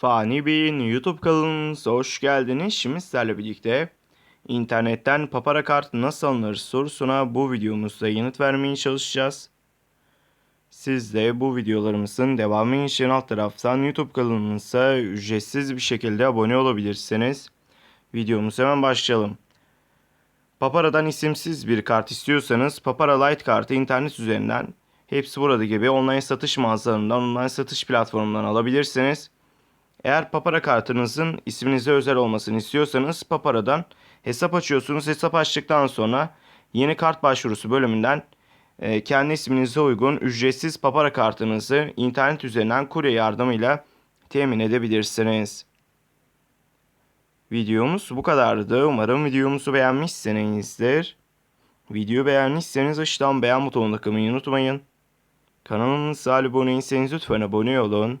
Fani Bey'in YouTube kanalımıza hoş geldiniz. Şimdi sizlerle birlikte internetten papara kart nasıl alınır sorusuna bu videomuzda yanıt vermeye çalışacağız. Siz de bu videolarımızın devamı için alt taraftan YouTube kanalımıza ücretsiz bir şekilde abone olabilirsiniz. Videomuza hemen başlayalım. Papara'dan isimsiz bir kart istiyorsanız Papara Lite kartı internet üzerinden hepsi burada gibi online satış mağazalarından, online satış platformundan alabilirsiniz. Eğer Papara kartınızın isminize özel olmasını istiyorsanız Papara'dan hesap açıyorsunuz. Hesap açtıktan sonra yeni kart başvurusu bölümünden e, kendi isminize uygun ücretsiz Papara kartınızı internet üzerinden kurye yardımıyla temin edebilirsiniz. Videomuz bu kadardı. Umarım videomuzu beğenmişsinizdir. Videoyu beğenmişseniz aşağıdan beğen butonuna tıklamayı unutmayın. Kanalımıza abone değilseniz lütfen abone olun.